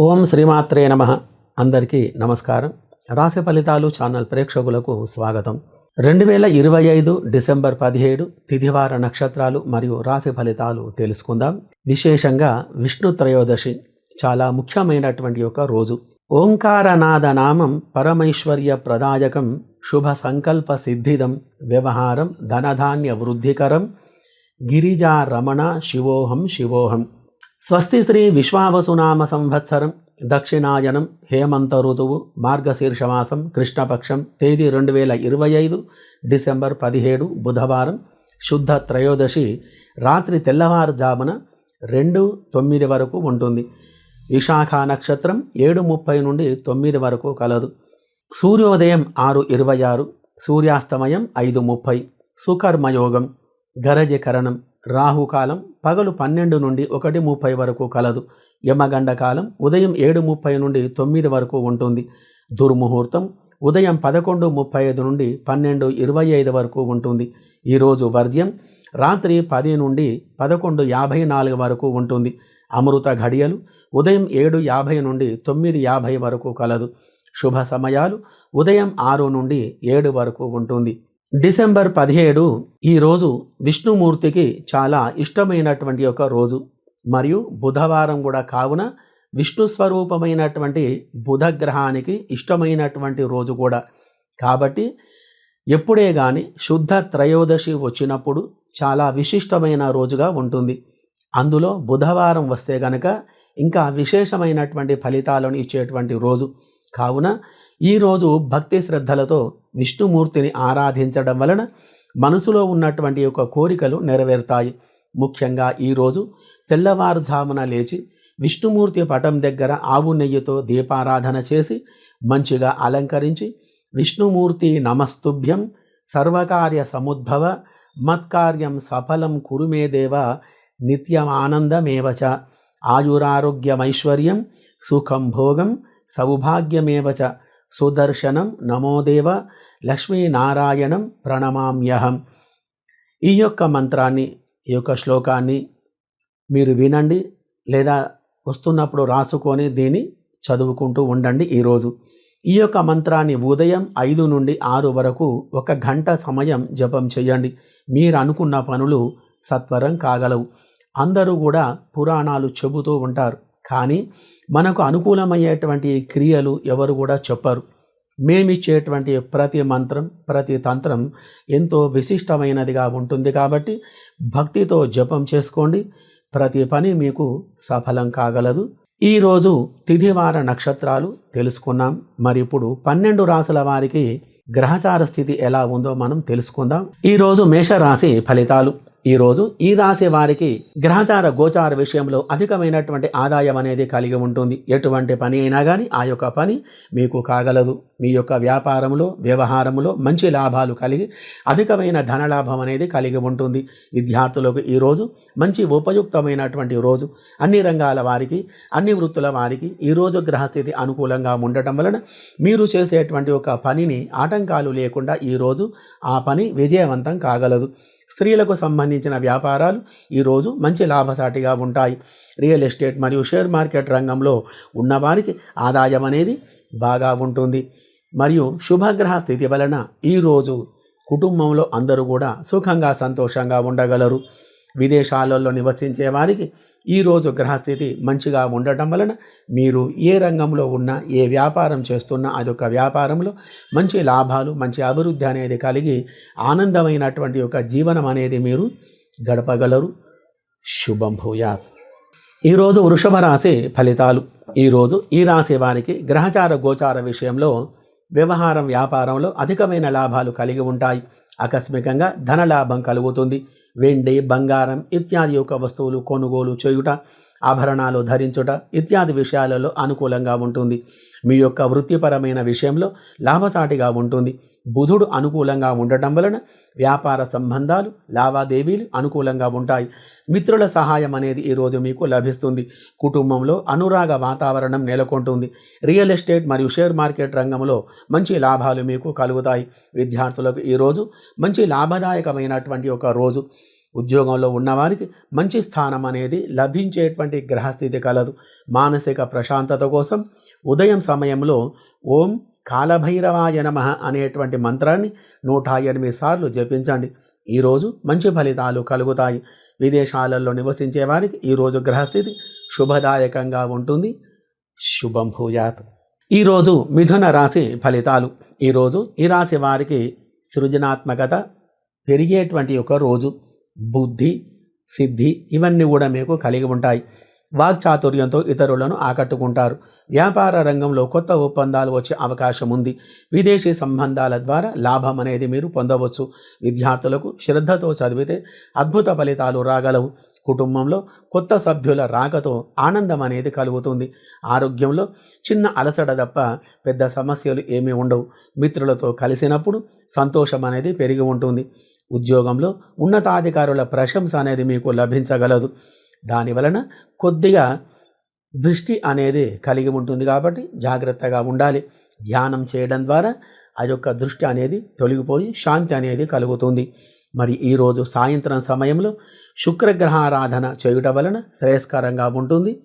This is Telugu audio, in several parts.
ఓం శ్రీమాత్రే నమ. అందరికీ నమస్కారం. రాశి ఫలితాలు ఛానల్ ప్రేక్షకులకు స్వాగతం. రెండు వేల ఇరవై ఐదు డిసెంబర్ పదిహేడు తిథివార నక్షత్రాలు మరియు రాశి ఫలితాలు తెలుసుకుందాం. విశేషంగా విష్ణు త్రయోదశి చాలా ముఖ్యమైనటువంటి ఒక రోజు. ఓంకారనాద నామం పరమైశ్వర్య ప్రదాయకం శుభ సంకల్ప సిద్ధిదం వ్యవహారం ధనధాన్య వృద్ధికరం గిరిజారమణ శివోహం శివోహం. స్వస్తి శ్రీ విశ్వావసునామ సంవత్సరం దక్షిణాయనం హేమంత ఋతువు మార్గశీర్షమాసం కృష్ణపక్షం తేదీ రెండు వేల ఇరవై ఐదు డిసెంబర్ పదిహేడు బుధవారం శుద్ధ త్రయోదశి రాత్రి తెల్లవారుజామున రెండు తొమ్మిది వరకు ఉంటుంది. విశాఖ నక్షత్రం ఏడు ముప్పై నుండి తొమ్మిది వరకు కలదు. సూర్యోదయం ఆరు ఇరవై ఆరు సూర్యాస్తమయం ఐదు ముప్పై సుకర్మయోగం గరజకరణం రాహుకాలం పగలు పన్నెండు నుండి ఒకటి ముప్పై వరకు కలదు. యమగండ కాలం ఉదయం ఏడు ముప్పై నుండి తొమ్మిది వరకు ఉంటుంది. దుర్ముహూర్తం ఉదయం పదకొండు ముప్పై ఐదు నుండి పన్నెండు ఇరవై ఐదు వరకు ఉంటుంది. ఈరోజు వర్జ్యం రాత్రి పది నుండి పదకొండు యాభై నాలుగు వరకు ఉంటుంది. అమృత ఘడియలు ఉదయం ఏడు యాభై నుండి తొమ్మిది యాభై వరకు కలదు. శుభ సమయాలు ఉదయం ఆరు నుండి ఏడు వరకు ఉంటుంది. డిసెంబర్ పదిహేడు ఈ రోజు విష్ణుమూర్తికి చాలా ఇష్టమైనటువంటి ఒక రోజు. మరియు బుధవారం కూడా కావున విష్ణు స్వరూపమైనటువంటి బుధ గ్రహానికి ఇష్టమైనటువంటి రోజు కూడా. కాబట్టి ఎప్పుడే కానీ శుద్ధ త్రయోదశి వచ్చినప్పుడు చాలా విశిష్టమైన రోజుగా ఉంటుంది. అందులో బుధవారం వస్తే గనక ఇంకా విశేషమైనటువంటి ఫలితాలను ఇచ్చేటువంటి రోజు. కావున ఈరోజు భక్తి శ్రద్ధలతో విష్ణుమూర్తిని ఆరాధించడం వలన మనసులో ఉన్నటువంటి యొక్క కోరికలు నెరవేరుతాయి. ముఖ్యంగా ఈరోజు తెల్లవారుజామున లేచి విష్ణుమూర్తి పటం దగ్గర ఆవు నెయ్యితో దీపారాధన చేసి మంచిగా అలంకరించి విష్ణుమూర్తి నమస్తుభ్యం సర్వకార్య సముద్భవ మత్కార్యం సఫలం కురుమే దేవ నిత్యమానందమేవచ ఆయురారోగ్యమైశ్వర్యం సుఖం భోగం సౌభాగ్యమేవచ సుదర్శనం నమోదేవ లక్ష్మీనారాయణం ప్రణమామ్యహం. ఈ యొక్క మంత్రాన్ని ఈ యొక్క శ్లోకాన్ని మీరు వినండి లేదా వస్తున్నప్పుడు రాసుకొని దీన్ని చదువుకుంటూ ఉండండి ఈరోజు. ఈ యొక్క మంత్రాన్ని ఉదయం ఐదు నుండి ఆరు వరకు ఒక గంట సమయం జపం చేయండి. మీరు అనుకున్న పనులు సత్వరం కాగలవు. అందరూ కూడా పురాణాలు చెబుతూ ఉంటారు. కానీ మనకు అనుకూలమయ్యేటువంటి క్రియలు ఎవరు కూడా చెప్పరు. మేమిచ్చేటువంటి ప్రతి మంత్రం ప్రతి తంత్రం ఎంతో విశిష్టమైనదిగా ఉంటుంది కాబట్టి భక్తితో జపం చేసుకోండి. ప్రతి పని మీకు సఫలం కాగలదు. ఈరోజు తిథివార నక్షత్రాలు తెలుసుకున్నాం. మరి ఇప్పుడు పన్నెండు రాసుల వారికి గ్రహచార స్థితి ఎలా ఉందో మనం తెలుసుకుందాం. ఈరోజు మేషరాశి ఫలితాలు. ఈరోజు ఈ రాశి వారికి గ్రహచార గోచార విషయంలో అధికమైనటువంటి ఆదాయం అనేది కలిగి ఉంటుంది. ఎటువంటి పని అయినా కానీ ఆ యొక్క పని మీకు కాగలదు. మీ యొక్క వ్యాపారంలో వ్యవహారంలో మంచి లాభాలు కలిగి అధికమైన ధనలాభం అనేది కలిగి ఉంటుంది. విద్యార్థులకు ఈరోజు మంచి ఉపయుక్తమైనటువంటి రోజు. అన్ని రంగాల వారికి అన్ని వృత్తుల వారికి ఈరోజు గ్రహస్థితి అనుకూలంగా ఉండటం వలన మీరు చేసేటువంటి ఒక పనిని ఆటంకాలు లేకుండా ఈరోజు ఆ పని విజయవంతం కాగలదు. స్త్రీలకు సంబంధించి సంబంధించిన వ్యాపారాలు ఈరోజు మంచి లాభసాటిగా ఉంటాయి. రియల్ ఎస్టేట్ మరియు షేర్ మార్కెట్ రంగంలో ఉన్నవారికి ఆదాయం అనేది బాగా ఉంటుంది. మరియు శుభగ్రహ స్థితి వలన ఈరోజు కుటుంబంలో అందరూ కూడా సుఖంగా సంతోషంగా ఉండగలరు. విదేశాలలో నివసించే వారికి ఈరోజు గ్రహస్థితి మంచిగా ఉండటం వలన మీరు ఏ రంగంలో ఉన్నా ఏ వ్యాపారం చేస్తున్నా అదొక వ్యాపారంలో మంచి లాభాలు మంచి అభివృద్ధి అనేది కలిగి ఆనందమైనటువంటి ఒక జీవనం అనేది మీరు గడపగలరు. శుభం భూయాత్. ఈరోజు వృషభ రాశి ఫలితాలు. ఈరోజు ఈ రాశి వారికి గ్రహచార గోచార విషయంలో వ్యవహారం వ్యాపారంలో అధికమైన లాభాలు కలిగి ఉంటాయి. ఆకస్మికంగా ధన లాభం కలుగుతుంది. వెండి బంగారం ఇత్యాది యొక్క వస్తువులు కొనుగోలు చేయుట ఆభరణాలు ధరించుట ఇత్యాది విషయాలలో అనుకూలంగా ఉంటుంది. మీ యొక్క వృత్తిపరమైన విషయంలో లాభసాటిగా ఉంటుంది. బుధుడు అనుకూలంగా ఉండటం వలన వ్యాపార సంబంధాలు లావాదేవీలు అనుకూలంగా ఉంటాయి. మిత్రుల సహాయం అనేది ఈరోజు మీకు లభిస్తుంది. కుటుంబంలో అనురాగ వాతావరణం నెలకొంటుంది. రియల్ ఎస్టేట్ మరియు షేర్ మార్కెట్ రంగంలో మంచి లాభాలు మీకు కలుగుతాయి. విద్యార్థులకు ఈరోజు మంచి లాభదాయకమైనటువంటి ఒక రోజు. ఉద్యోగంలో ఉన్నవారికి మంచి స్థానం అనేది లభించేటువంటి గ్రహస్థితి కలదు. మానసిక ప్రశాంతత కోసం ఉదయం సమయంలో ఓం కాలభైరవాయ నమ అనేటువంటి మంత్రాన్ని నూట ఎనిమిది సార్లు జపించండి. ఈరోజు మంచి ఫలితాలు కలుగుతాయి. విదేశాలలో నివసించే వారికి ఈరోజు గ్రహస్థితి శుభదాయకంగా ఉంటుంది. శుభం భూయాత్. ఈరోజు మిథున రాశి ఫలితాలు. ఈరోజు ఈ రాశి వారికి సృజనాత్మకత పెరిగేటువంటి ఒక రోజు. బుద్ధి సిద్ధి ఇవన్నీ కూడా మీకు కలిగి ఉంటాయి. వాక్చాతుర్యంతో ఇతరులను ఆకట్టుకుంటారు. వ్యాపార రంగంలో కొత్త ఒప్పందాలు వచ్చే అవకాశం ఉంది. విదేశీ సంబంధాల ద్వారా లాభం అనేది మీరు పొందవచ్చు. విద్యార్థులకు శ్రద్ధతో చదివితే అద్భుత ఫలితాలు రాగలవు. కుటుంబంలో కొత్త సభ్యుల రాకతో ఆనందం అనేది కలుగుతుంది. ఆరోగ్యంలో చిన్న అలసట తప్ప పెద్ద సమస్యలు ఏమీ ఉండవు. మిత్రులతో కలిసినప్పుడు సంతోషం అనేది పెరిగి ఉంటుంది. ఉద్యోగంలో ఉన్నతాధికారుల ప్రశంస అనేది మీకు లభించగలదు. దాని వలన కొద్దిగా దృష్టి అనేది కలిగి ఉంటుంది కాబట్టి జాగ్రత్తగా ఉండాలి. ధ్యానం చేయడం ద్వారా ఆ యొక్క దృష్టి అనేది తొలగిపోయి శాంతి అనేది కలుగుతుంది. మరి ఈరోజు సాయంత్రం సమయంలో శుక్రగ్రహారాధన చేయుట వలన శ్రేయస్కరంగా ఉంటుంది.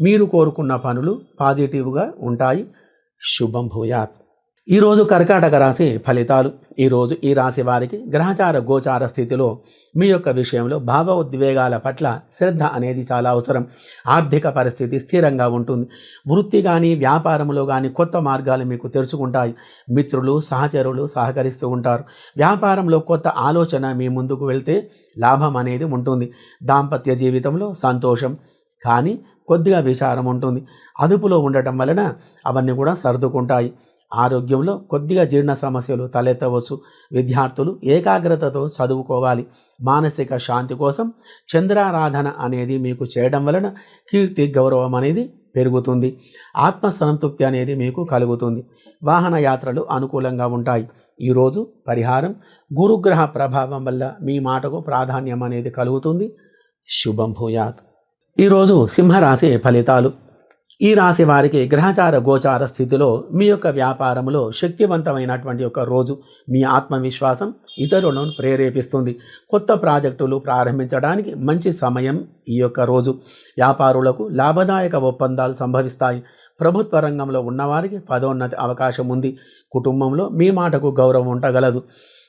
మీరు కోరుకున్న పనులు పాజిటివ్గా ఉంటాయి. శుభం భూయాత్. ఈరోజు కర్కాటక రాశి ఫలితాలు. ఈరోజు ఈ రాశి వారికి గ్రహచార గోచార స్థితిలో మీ యొక్క విషయంలో భావోద్వేగాల పట్ల శ్రద్ధ అనేది చాలా అవసరం. ఆర్థిక పరిస్థితి స్థిరంగా ఉంటుంది. వృత్తి కానీ వ్యాపారంలో కానీ కొత్త మార్గాలు మీకు తెరుచుకుంటాయి. మిత్రులు సహచరులు సహకరిస్తూ ఉంటారు. వ్యాపారంలో కొత్త ఆలోచన మీ ముందుకు వెళ్తే లాభం అనేది ఉంటుంది. దాంపత్య జీవితంలో సంతోషం కానీ కొద్దిగా విచారం ఉంటుంది. అదుపులో ఉండటం వలన అవన్నీ కూడా సర్దుకుంటాయి. ఆరోగ్యంలో కొద్దిగా జీర్ణ సమస్యలు తలెత్తవచ్చు. విద్యార్థులు ఏకాగ్రతతో చదువుకోవాలి. మానసిక శాంతి కోసం చంద్రారాధన అనేది మీకు చేయడం వలన కీర్తి గౌరవం అనేది పెరుగుతుంది. ఆత్మసంతృప్తి అనేది మీకు కలుగుతుంది. వాహన యాత్రలు అనుకూలంగా ఉంటాయి. ఈరోజు పరిహారం గురుగ్రహ ప్రభావం వల్ల మీ మాటకు ప్రాధాన్యం అనేది కలుగుతుంది. శుభం భూయాత్. ఈరోజు సింహరాశి ఫలితాలు. ఈ రాశి వారికి గ్రహచార గోచార స్థితిలో మీ యొక్క వ్యాపారంలో శక్తివంతమైనటువంటి ఒక రోజు మీ ఆత్మవిశ్వాసం ఇతరులను ప్రేరేపిస్తుంది. కొత్త ప్రాజెక్టులు ప్రారంభించడానికి మంచి సమయం ఈ యొక్క రోజు. వ్యాపారులకు లాభదాయక ఒప్పందాలు సంభవిస్తాయి. ప్రభుత్వ రంగంలో ఉన్నవారికి పదోన్నతి అవకాశం ఉంది. కుటుంబంలో మీ మాటకు గౌరవం ఉండగలదు.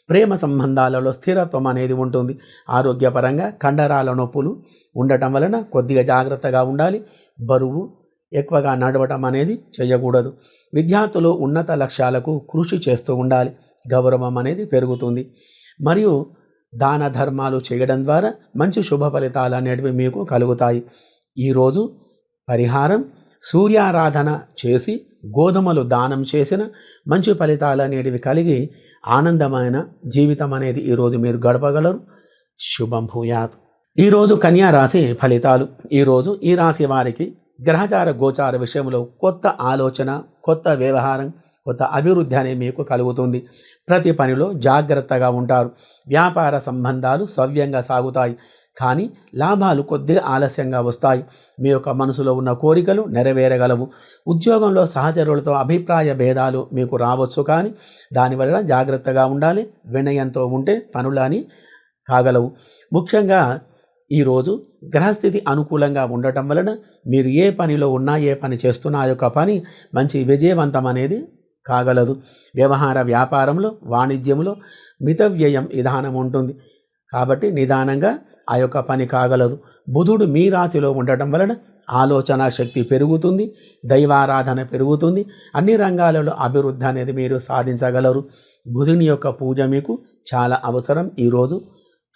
ప్రేమ సంబంధాలలో స్థిరత్వం అనేది ఉంటుంది. ఆరోగ్యపరంగా కండరాల నొప్పులు ఉండటం వలన కొద్దిగా జాగ్రత్తగా ఉండాలి. బరువు ఎక్కువగా నడవటం అనేది చేయకూడదు. విద్యార్థులు ఉన్నత లక్ష్యాలకు కృషి చేస్తూ ఉండాలి. గౌరవం అనేది పెరుగుతుంది. మరియు దాన ధర్మాలు చేయడం ద్వారా మంచి శుభ ఫలితాలు అనేటివి మీకు కలుగుతాయి. ఈరోజు పరిహారం సూర్యారాధన చేసి గోధుమలు దానం చేసిన మంచి ఫలితాలు అనేటివి కలిగి ఆనందమైన జీవితం అనేది ఈరోజు మీరు గడపగలరు. శుభం భూయాత్. ఈరోజు కన్యా రాశి ఫలితాలు. ఈరోజు ఈ రాశి వారికి గ్రహచార గోచార విషయంలో కొత్త ఆలోచన కొత్త వ్యవహారం కొత్త అభివృద్ధి అనేది మీకు కలుగుతుంది. ప్రతి పనిలో జాగ్రత్తగా ఉంటారు. వ్యాపార సంబంధాలు సవ్యంగా సాగుతాయి. కానీ లాభాలు కొద్దిగా ఆలస్యంగా వస్తాయి. మీ యొక్క మనసులో ఉన్న కోరికలు నెరవేరగలవు. ఉద్యోగంలో సహచరులతో అభిప్రాయ భేదాలు మీకు రావచ్చు. కానీ దానివల్ల జాగ్రత్తగా ఉండాలి. వినయంతో ఉంటే పనులని కాగలవు. ముఖ్యంగా ఈరోజు గ్రహస్థితి అనుకూలంగా ఉండటం వలన మీరు ఏ పనిలో ఉన్నా ఏ పని చేస్తున్నా ఆ యొక్క పని మంచి విజయవంతం అనేది కాగలదు. వ్యవహార వ్యాపారంలో వాణిజ్యంలో మిత వ్యయం విధానం ఉంటుంది. కాబట్టి నిదానంగా ఆ యొక్క పని కాగలదు. బుధుడు మీ రాశిలో ఉండటం వలన ఆలోచన శక్తి పెరుగుతుంది దైవారాధన పెరుగుతుంది అన్ని రంగాలలో అభివృద్ధి అనేది మీరు సాధించగలరు. బుధుని యొక్క పూజ మీకు చాలా అవసరం. ఈరోజు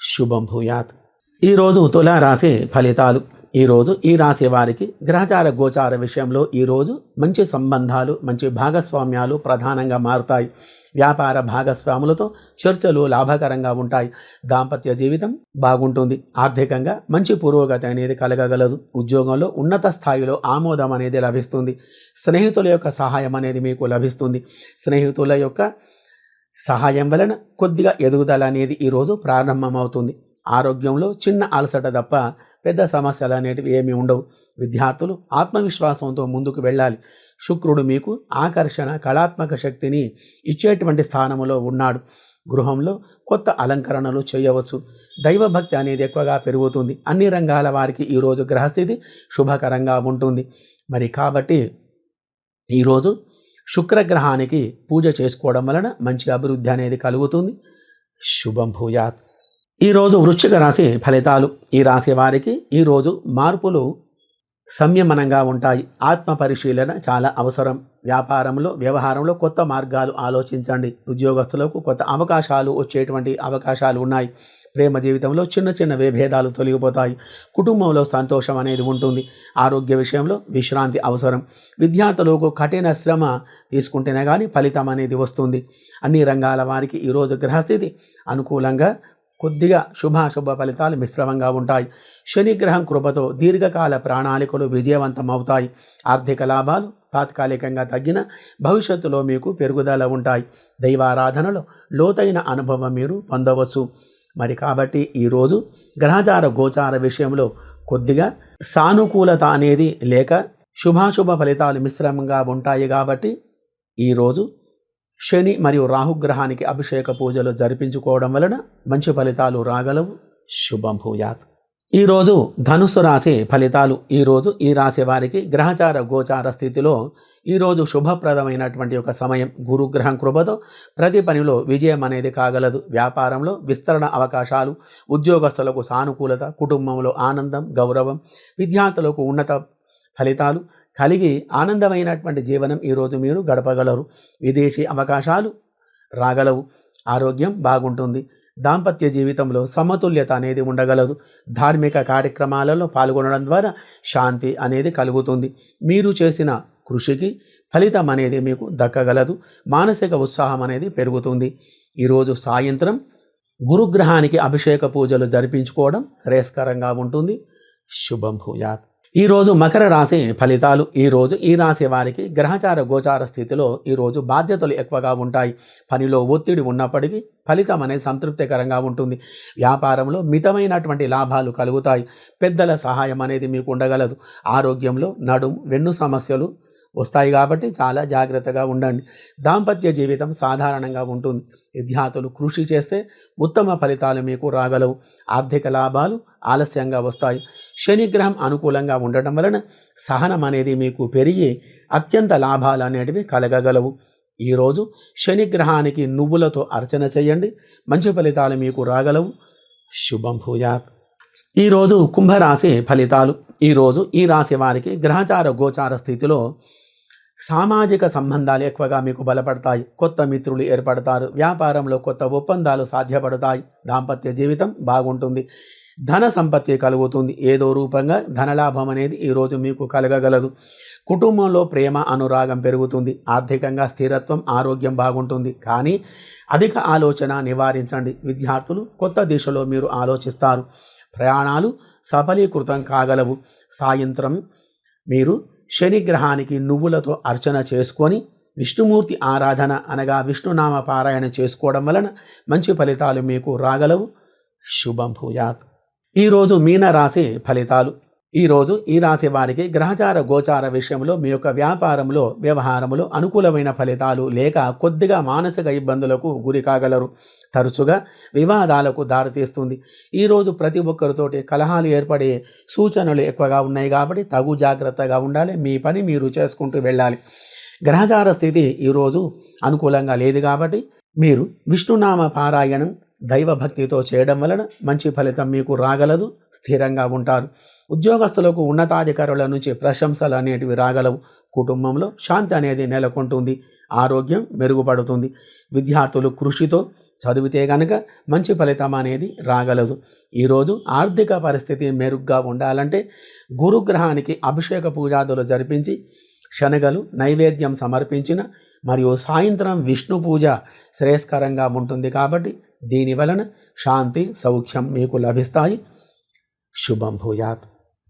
శుభం భూయాత్. ఈరోజు తులారాశి ఫలితాలు. ఈరోజు ఈ రాశి వారికి గ్రహచార గోచార విషయంలో ఈరోజు మంచి సంబంధాలు మంచి భాగస్వామ్యాలు ప్రధానంగా మారుతాయి. వ్యాపార భాగస్వాములతో చర్చలు లాభకరంగా ఉంటాయి. దాంపత్య జీవితం బాగుంటుంది. ఆర్థికంగా మంచి పురోగతి అనేది కలగగలదు. ఉద్యోగంలో ఉన్నత స్థాయిలో ఆమోదం అనేది లభిస్తుంది. స్నేహితుల యొక్క సహాయం అనేది మీకు లభిస్తుంది. స్నేహితుల యొక్క సహాయం వలన కొద్దిగా ఎదుగుదల అనేది ఈరోజు ప్రారంభమవుతుంది. ఆరోగ్యంలో చిన్న అలసట తప్ప పెద్ద సమస్యలు అనేటివి ఏమీ ఉండవు. విద్యార్థులు ఆత్మవిశ్వాసంతో ముందుకు వెళ్ళాలి. శుక్రుడు మీకు ఆకర్షణ కళాత్మక శక్తిని ఇచ్చేటువంటి స్థానంలో ఉన్నాడు. గృహంలో కొత్త అలంకరణలు చేయవచ్చు. దైవభక్తి అనేది ఎక్కువగా పెరుగుతుంది. అన్ని రంగాల వారికి ఈరోజు గ్రహస్థితి శుభకరంగా ఉంటుంది. మరి కాబట్టి ఈరోజు శుక్రగ్రహానికి పూజ చేసుకోవడం వలన మంచి అభివృద్ధి అనేది కలుగుతుంది. శుభం భూయాత్. ఈరోజు వృశ్చిక రాశి ఫలితాలు. ఈ రాశి వారికి ఈరోజు మార్పులు సంయమనంగా ఉంటాయి. ఆత్మ పరిశీలన చాలా అవసరం. వ్యాపారంలో వ్యవహారంలో కొత్త మార్గాలు ఆలోచించండి. ఉద్యోగస్తులకు కొత్త అవకాశాలు వచ్చేటువంటి అవకాశాలు ఉన్నాయి. ప్రేమ జీవితంలో చిన్న చిన్న విభేదాలు తొలగిపోతాయి. కుటుంబంలో సంతోషం అనేది ఉంటుంది. ఆరోగ్య విషయంలో విశ్రాంతి అవసరం. విద్యార్థులకు కఠిన శ్రమ తీసుకుంటేనే కానీ ఫలితం అనేది వస్తుంది. అన్ని రంగాల వారికి ఈరోజు గ్రహస్థితి అనుకూలంగా కొద్దిగా శుభాశుభ ఫలితాలు మిశ్రమంగా ఉంటాయి. శనిగ్రహం కృపతో దీర్ఘకాల ప్రణాళికలు విజయవంతం అవుతాయి ఆర్థిక లాభాలు తాత్కాలికంగా తగ్గిన భవిష్యత్తులో మీకు పెరుగుదల ఉంటాయి. దైవారాధనలో లోతైన అనుభవం మీరు పొందవచ్చు. మరి కాబట్టి ఈరోజు గ్రహచార గోచార విషయంలో కొద్దిగా సానుకూలత అనేది లేక శుభాశుభ ఫలితాలు మిశ్రమంగా ఉంటాయి కాబట్టి ఈరోజు శని మరియు రాహుగ్రహానికి అభిషేక పూజలు జరిపించుకోవడం వలన మంచి ఫలితాలు రాగలవు. శుభం భూయాత్. ఈరోజు ధనుసు రాశి ఫలితాలు. ఈరోజు ఈ రాశి వారికి గ్రహచార గోచార స్థితిలో ఈరోజు శుభప్రదమైనటువంటి ఒక సమయం. గురుగ్రహం కృపతో ప్రతి పనిలో విజయం అనేది కాగలదు. వ్యాపారంలో విస్తరణ అవకాశాలు ఉద్యోగస్తులకు సానుకూలత కుటుంబంలో ఆనందం గౌరవం విద్యార్థులకు ఉన్నత ఫలితాలు కలిగి ఆనందమైనటువంటి జీవనం ఈరోజు మీరు గడపగలరు. విదేశీ అవకాశాలు రాగలవు. ఆరోగ్యం బాగుంటుంది. దాంపత్య జీవితంలో సమతుల్యత అనేది ఉండగలదు. ధార్మిక కార్యక్రమాలలో పాల్గొనడం ద్వారా శాంతి అనేది కలుగుతుంది. మీరు చేసిన కృషికి ఫలితం అనేది మీకు దక్కగలదు. మానసిక ఉత్సాహం అనేది పెరుగుతుంది. ఈరోజు సాయంత్రం గురుగ్రహానికి అభిషేక పూజలు జరిపించుకోవడం శ్రేయస్కరంగా ఉంటుంది. శుభం భూయాత్. ఈరోజు మకర రాశి ఫలితాలు ఈరోజు ఈ రాశి వారికి గ్రహచార గోచార స్థితిలో ఈరోజు బాధ్యతలు ఎక్కువగా ఉంటాయి. పనిలో ఒత్తిడి ఉన్నప్పటికీ ఫలితం అనేది సంతృప్తికరంగా ఉంటుంది. వ్యాపారంలో మితమైనటువంటి లాభాలు కలుగుతాయి. పెద్దల సహాయం అనేది మీకు ఉండగలదు. ఆరోగ్యంలో నడుం వెన్ను సమస్యలు వస్తాయి కాబట్టి చాలా జాగ్రత్తగా ఉండండి. దాంపత్య జీవితం సాధారణంగా ఉంటుంది. విద్యార్థులు కృషి చేస్తే ఉత్తమ ఫలితాలు మీకు రాగలవు. ఆర్థిక లాభాలు ఆలస్యంగా వస్తాయి. శనిగ్రహం అనుకూలంగా ఉండటం వలన సహనం అనేది మీకు పెరిగి అత్యంత లాభాలు అనేటివి కలగగలవు. ఈరోజు శనిగ్రహానికి నువ్వులతో అర్చన చేయండి. మంచి ఫలితాలు మీకు రాగలవు. శుభం భూయాత్. ఈరోజు కుంభరాశి ఫలితాలు. ఈరోజు ఈ రాశి వారికి గ్రహచార గోచార స్థితిలో సామాజిక సంబంధాలు ఎక్కువగా మీకు బలపడతాయి. కొత్త మిత్రులు ఏర్పడతారు. వ్యాపారంలో కొత్త ఒప్పందాలు సాధ్యపడతాయి. దాంపత్య జీవితం బాగుంటుంది. ధన సంపత్తి కలుగుతుంది. ఏదో రూపంగా ధనలాభం అనేది ఈరోజు మీకు కలగగలదు. కుటుంబంలో ప్రేమ అనురాగం పెరుగుతుంది. ఆర్థికంగా స్థిరత్వం ఆరోగ్యం బాగుంటుంది. కానీ అధిక ఆలోచన నివారించండి. విద్యార్థులు కొత్త దిశలో మీరు ఆలోచిస్తారు. ప్రయాణాలు సఫలీకృతం కాగలవు. సాయంత్రం మీరు శనిగ్రహానికి నువ్వులతో అర్చన చేసుకొని విష్ణుమూర్తి ఆరాధన అనగా విష్ణునామ పారాయణ చేసుకోవడం వలన మంచి ఫలితాలు మీకు రాగలవు. శుభం భూయాత్. ఈరోజు మీనరాశి ఫలితాలు. ఈరోజు ఈ రాశి వారికి గ్రహచార గోచార విషయంలో మీ యొక్క వ్యాపారంలో వ్యవహారంలో అనుకూలమైన ఫలితాలు లేక కొద్దిగా మానసిక ఇబ్బందులకు గురి కాగలరు. తరచుగా వివాదాలకు దారితీస్తుంది ఈరోజు ప్రతి ఒక్కరితోటి కలహాలు ఏర్పడే సూచనలు ఎక్కువగా ఉన్నాయి కాబట్టి తగు జాగ్రత్తగా ఉండాలి. మీ పని మీరు చేసుకుంటూ వెళ్ళాలి. గ్రహచార స్థితి ఈరోజు అనుకూలంగా లేదు కాబట్టి మీరు విష్ణునామ పారాయణం దైవభక్తితో చేయడం వలన మంచి ఫలితం మీకు రాగలదు స్థిరంగా ఉంటారు. ఉద్యోగస్తులకు ఉన్నతాధికారుల నుంచి ప్రశంసలు అనేటివి రాగలవు. కుటుంబంలో శాంతి అనేది నెలకొంటుంది ఆరోగ్యం మెరుగుపడుతుంది. విద్యార్థులు కృషితో చదివితే గనక మంచి ఫలితం అనేది రాగలదు. ఈరోజు ఆర్థిక పరిస్థితి మెరుగ్గా ఉండాలంటే గురుగ్రహానికి అభిషేక పూజాదులు జరిపించి శనగలు నైవేద్యం సమర్పించిన మరియు సాయంత్రం విష్ణు పూజ శ్రేయస్కరంగా ఉంటుంది కాబట్టి దీని వలన శాంతి సౌఖ్యం మీకు లభిస్తాయి. శుభం భూయాత్.